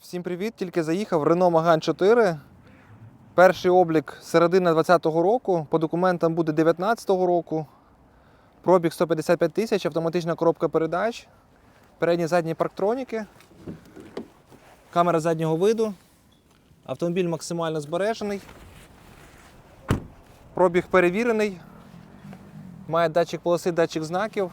Всім привіт! Тільки заїхав Renault Megane 4. Перший облік середина 2020 року. По документам буде 2019 року. Пробіг 155 тисяч, автоматична коробка передач, передні задні парктроніки, камера заднього виду. Автомобіль максимально збережений. Пробіг перевірений. Має датчик полоси, датчик знаків.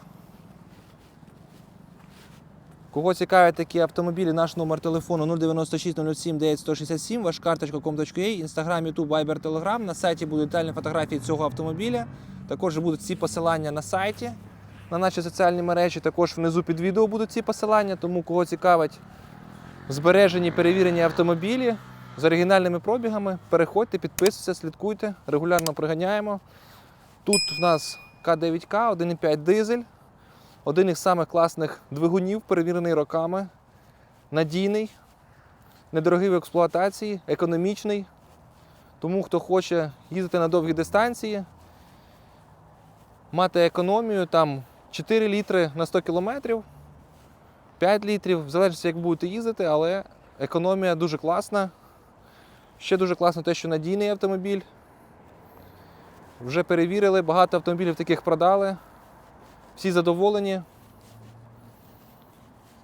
Кого цікавлять такі автомобілі, наш номер телефону 096 07 9167, ваш карточка com.ua, інстаграм, ютуб, вайбер, телеграм. На сайті будуть детальні фотографії цього автомобіля. Також будуть всі посилання на сайті, на наші соціальні мережі. Також внизу під відео будуть ці посилання. Тому кого цікавить збережені перевірені автомобілі з оригінальними пробігами, переходьте, підписуйтесь, слідкуйте, регулярно приганяємо. Тут в нас К9К, 1,5 дизель. Один із самих класних двигунів, перевірений роками, надійний, недорогий в експлуатації, економічний. Тому хто хоче їздити на довгі дистанції, мати економію там 4 літри на 100 кілометрів, 5 літрів, в залежності, як будете їздити, але економія дуже класна. Ще дуже класно те, що надійний автомобіль. Вже перевірили, багато автомобілів таких продали. Всі задоволені.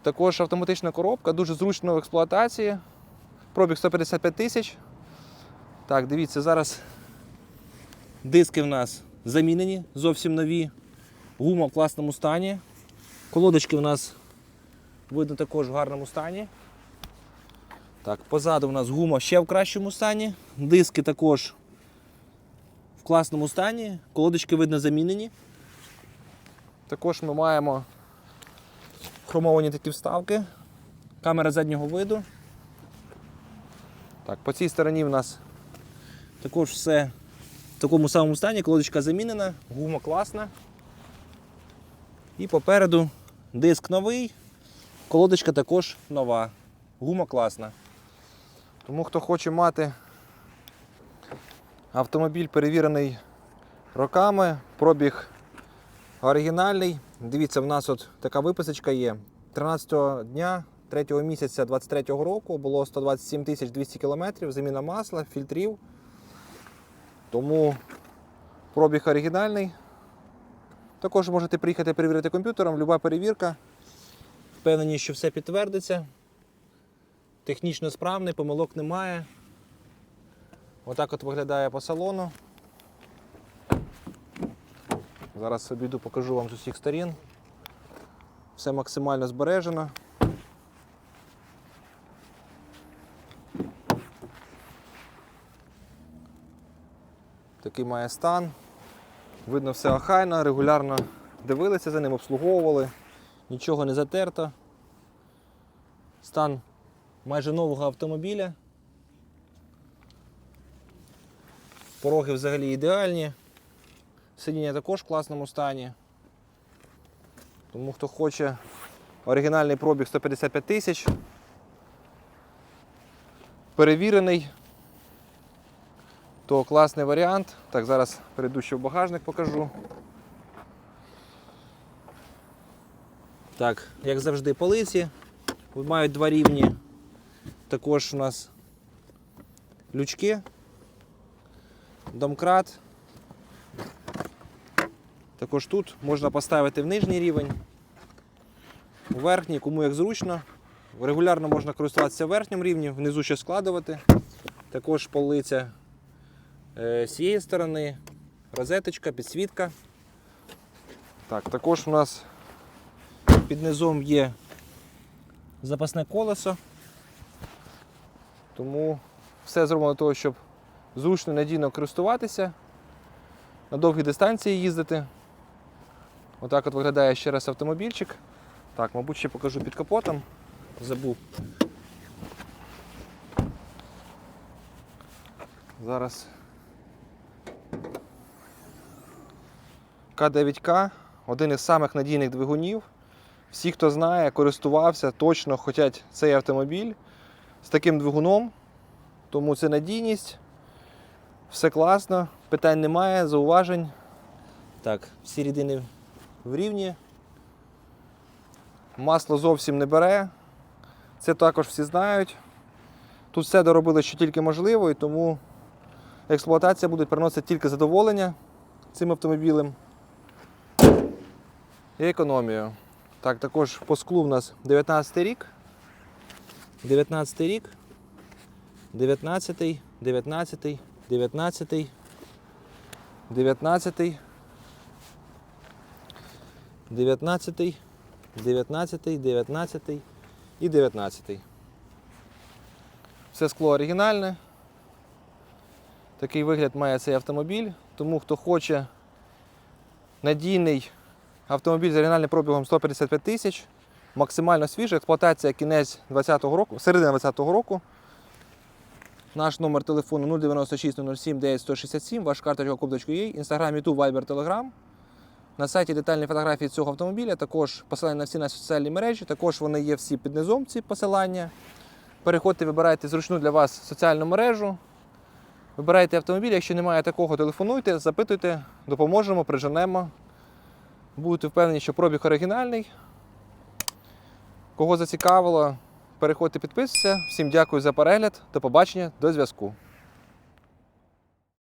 Також автоматична коробка, дуже зручно в експлуатації. Пробіг 155 тисяч. Так, дивіться, зараз диски в нас замінені, зовсім нові. Гума в класному стані. Колодочки в нас видно також в гарному стані. Так, позаду в нас гума ще в кращому стані. Диски також в класному стані. Колодочки видно замінені. Також ми маємо хромовані такі вставки, камера заднього виду. Так, по цій стороні в нас також все в такому самому стані, колодочка замінена, гума класна. І попереду диск новий, колодочка також нова, гума класна. Тому хто хоче мати автомобіль перевірений роками, пробіг Оригінальний. Дивіться, в нас от така виписочка є. 13 дня 3 місяця 23 року було 127 тисяч 200 кілометрів, заміна масла, фільтрів. Тому пробіг оригінальний. Також можете приїхати перевірити комп'ютером, люба перевірка. Впевнені, що все підтвердиться. Технічно справний, помилок немає. Отак от виглядає по салону. Зараз обійду, покажу вам з усіх сторін. Все максимально збережено. Такий має стан. Видно все охайно, регулярно дивилися за ним, обслуговували, нічого не затерто. Стан майже нового автомобіля. Пороги взагалі ідеальні. Сидіння також в класному стані. Тому хто хоче оригінальний пробіг 155 тисяч. Перевірений, то класний варіант. Так, зараз перейду ще в багажник покажу. Так, як завжди, полиці. Мають два рівні. Також у нас лючки, домкрат. Також тут можна поставити в нижній рівень, у верхній, кому як зручно. Регулярно можна користуватися в верхньому рівні, внизу ще складувати. Також полиця е, з цієї сторони, розеточка, підсвітка. Так, також у нас під низом є запасне колесо. Тому все зроблено для того, щоб зручно надійно користуватися, на довгі дистанції їздити. Отак от виглядає ще раз автомобільчик. Так, мабуть, ще покажу під капотом. Забув. Зараз. К9К один із самих надійних двигунів. Всі, хто знає, користувався, точно хочуть цей автомобіль з таким двигуном. Тому це надійність. Все класно, питань немає, зауважень. Так, всі рідини в рівні. Масло зовсім не бере. Це також всі знають. Тут все доробили, що тільки можливо, і тому експлуатація буде приносити тільки задоволення цим автомобілем і економію. Так, також по склу в нас 19 рік. 19 рік. 19, 19, 19, 19, 19, 19, 19 і 19. Все скло оригінальне. Такий вигляд має цей автомобіль. Тому хто хоче надійний автомобіль з оригінальним пробігом 155 тисяч, максимально свіжа, експлуатація кінець 20-го року, середина 20-го року. Наш номер телефону 096 07 9167, ваш карточка Куб.ua, інстаграм, Ютуб, Viber, Telegram. На сайті детальні фотографії цього автомобіля, також посилання на всі наші соціальні мережі, також вони є всі під низом, ці посилання. Переходьте, вибирайте зручну для вас соціальну мережу. Вибирайте автомобіль, якщо немає такого, телефонуйте, запитуйте, допоможемо, приженемо. Будете впевнені, що пробіг оригінальний. Кого зацікавило, переходьте, підписуйтесь. Всім дякую за перегляд. До побачення, до зв'язку.